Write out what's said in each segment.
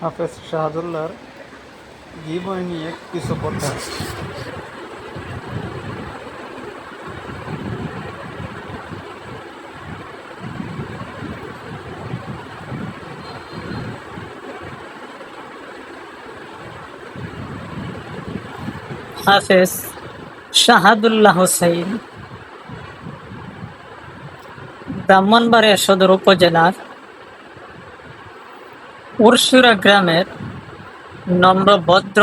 হাফেজ শাহাদুল্লাহর জীবনী নিয়ে কিছু কথা হাফেজ শাহাদুল্লাহ হোসাইন ব্রাহ্মণবাড়িয়া সদর উপজেলার উরসুরা গ্রামের নম্রভদ্র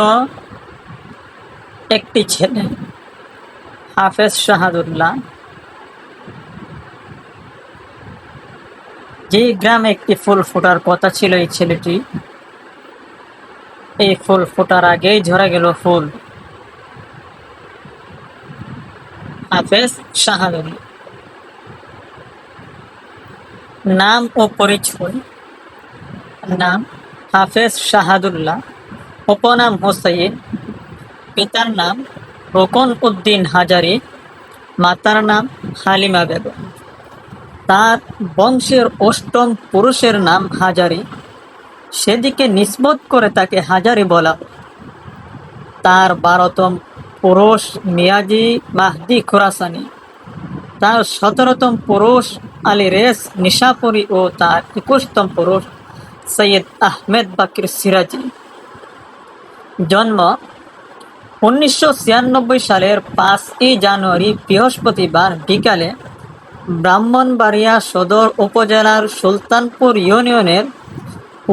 একটি ছেলে, হাফেজ শাহাদুল্লাহ। যে গ্রামে একটি ফুল ফোটার কথা ছিল এই ছেলেটি, এই ফুল ফোটার আগেই ঝরে গেল ফুল। হাফেজ শাহাদুল্লাহ। নাম ও পরিচয় নাম হাফেজ শাহাদুল্লাহ উপনাম হোসাইন, পিতার নাম রোকন উদ্দিন হাজারি, মাতার নাম হালিমা বেগম। তার বংশের অষ্টম পুরুষের নাম হাজারি। সেদিকে নিসবত করে তাকে হাজারি বলা তার বারোতম পুরুষ মিয়াজি মাহদি খোরাসানি, তার সতেরোতম পুরুষ আলী রেস নিশাপুরি ও তার একুশতম পুরুষ সৈয়দ আহমেদ বাকির সিরাজি। জন্ম উনিশশো ছিয়ানব্বই সালের পাঁচই জানুয়ারি, বৃহস্পতিবার বিকালে ব্রাহ্মণবাড়িয়া সদর উপজেলার সুলতানপুর ইউনিয়নের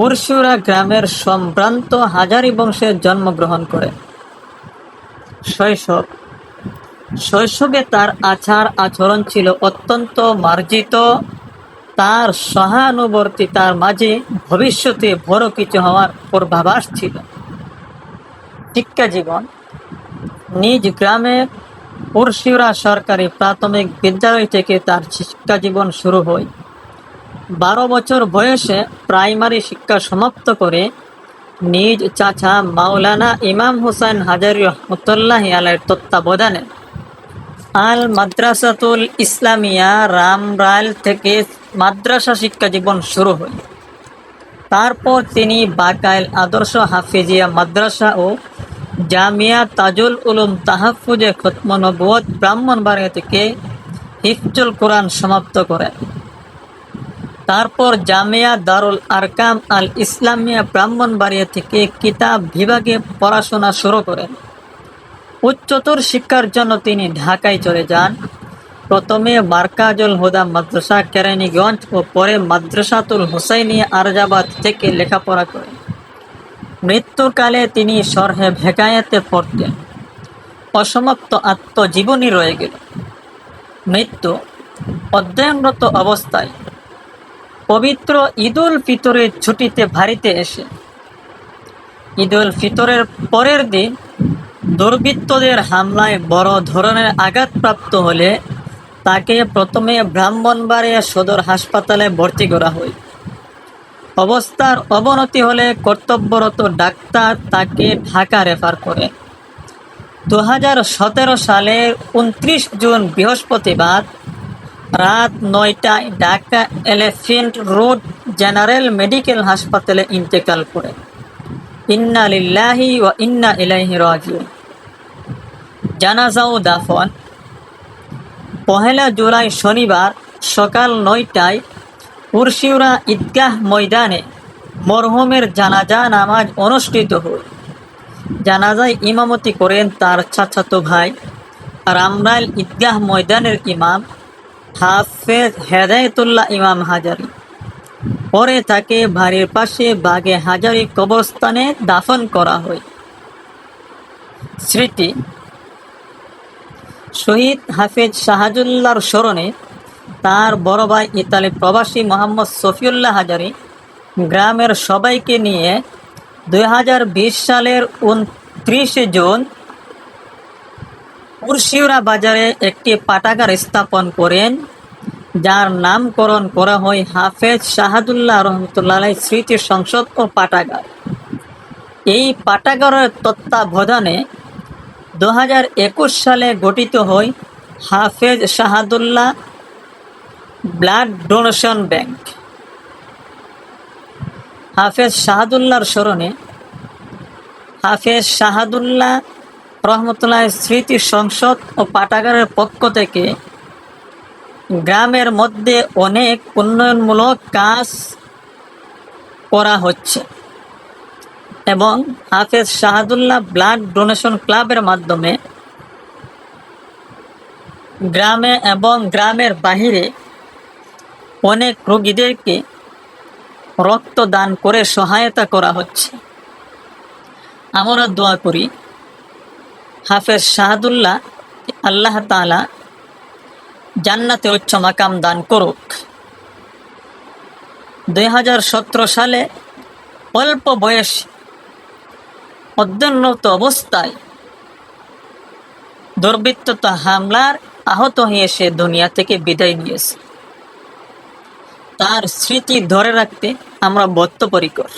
উরসুরা গ্রামের সম্ভ্রান্ত হাজারি বংশে জন্মগ্রহণ করেন শৈশব শৈশবে তার আচার আচরণ ছিল অত্যন্ত মার্জিত তার সহানুবর্তী তার মাঝে ভবিষ্যতে বড় কিছু হওয়ার পূর্বাভাস ছিল। শিক্ষা জীবন। নিজ গ্রামে উরশিউরা সরকারি প্রাথমিক বিদ্যালয় থেকে তার শিক্ষা জীবন শুরু হয়। বারো বছর বয়সে প্রাইমারি শিক্ষা সমাপ্ত করে নিজ চাচা মাওলানা ইমাম হুসাইন হাজারি রহমতুল্লাহ আলের তত্ত্বাবধানে আল মাদ্রাসাতুল ইসলামিয়া রাম রামরাল থেকে মাদ্রাসা শিক্ষা জীবন শুরু হয়। তারপর তিনি বাকাইল আদর্শ হাফিজিয়া মাদ্রাসা ও জামিয়া তাজুল উলুম তাহাফুজে খতম নবুয়ত ব্রাহ্মণবাড়িয়া থেকে হিফজুল কোরআন সমাপ্ত করেন তারপর জামিয়া দারুল আরকাম আল ইসলামিয়া ব্রাহ্মণবাড়িয়া থেকে কিতাব বিভাগে পড়াশোনা শুরু করেন। উচ্চতর শিক্ষার জন্য তিনি ঢাকায় চলে যান। প্রথমে মার্কাজুল হুদা মাদ্রাসা কেরানীগঞ্জ ও পরে মাদ্রাসাতুল হুসাইনিয়া আরজাবাদ থেকে লেখাপড়া করেন। মৃত্যুকালে তিনি সরহে ভেকায়াতে পড়তেন। অসমাপ্ত আত্মজীবনী রয়ে গেল। মৃত্যু অধ্যয়নরত অবস্থায় পবিত্র ঈদুল ফিতরের ছুটিতে ভারিতে এসে। ঈদুল ফিতরের পরের দিন দুর্বৃত্তদের হামলায় বড় ধরনের আঘাতপ্রাপ্ত হলে তাকে প্রথমে ব্রাহ্মণবাড়িয়া সদর হাসপাতালে ভর্তি করা হয়। অবস্থার অবনতি হলে কর্তব্যরত ডাক্তার তাকে ঢাকা রেফার করে দু হাজার সতেরো সালের উনত্রিশ জুন বৃহস্পতিবার রাত নয়টায় Dhaka Elephant Road general medical হাসপাতালে ইন্তেকাল করে ইন্না ও ইন্না ইলাইহি রাজিউন। জানাজা ও দাফন। পহেলা জুলাই শনিবার সকাল নয়টায় উরশিউরা ঈদগাহ ময়দানে মরহুমের জানাজা নামাজ অনুষ্ঠিত হয়। জানাজায় ইমামতি করেন তার চাচাতো ভাই রামরাইল ঈদগাহ ময়দানের ইমাম হাফেজ হেদায়তুল্লাহ ইমাম হাজারি। পরে তাকে বাড়ির পাশে বাগে হাজারি কবরস্থানে দাফন করা হয়। স্মৃতি শহীদ হাফেজ শাহাজুল্লাহর স্মরণে তার বড় ভাই ইতালি প্রবাসী মোহাম্মদ সফিউল্লাহ হাজারি গ্রামের সবাইকে নিয়ে দুই হাজার বিশ সালের উনত্রিশে জুন উরশিউরা বাজারে একটি পাঠাগার স্থাপন করেন, যার নামকরণ করা হয় হাফেজ শাহাদুল্লাহ রহমতুল্লাহ স্মৃতি সংসদ ও পাঠাগার। এই পাঠাগারের তত্ত্বাবধানে দু হাজার একুশ সালে গঠিত হয় হাফেজ শাহাদুল্লাহ ব্লাড ডোনেশন ব্যাংক। হাফেজ শাহাদুল্লাহর স্মরণে হাফেজ শাহাদুল্লাহ রহমতুল্লাহ স্মৃতি সংসদ ও পাঠাগারের পক্ষ থেকে গ্রামের মধ্যে অনেক উন্নয়নমূলক কাজ করা হচ্ছে। এবং হাফেজ শাহাদুল্লাহ ব্লাড ডোনেশন ক্লাবের মাধ্যমে গ্রামে এবং গ্রামের বাহিরে অনেক রোগীদেরকে রক্তদান করে সহায়তা করা হচ্ছে। আমরা দোয়া করি, হাফেজ শাহাদুল্লাহ, আল্লাহ তালা জান্নাতে উচ্চ মাকাম দান করুক। দুই হাজার সতেরো সালে অল্প বয়স অধ্যয়নরত অবস্থায় দুর্বৃত্ততা হামলার আহত হয়ে সে দুনিয়া থেকে বিদায় নিয়েছে। তার স্মৃতি ধরে রাখতে আমরা বদ্ধপরিকর।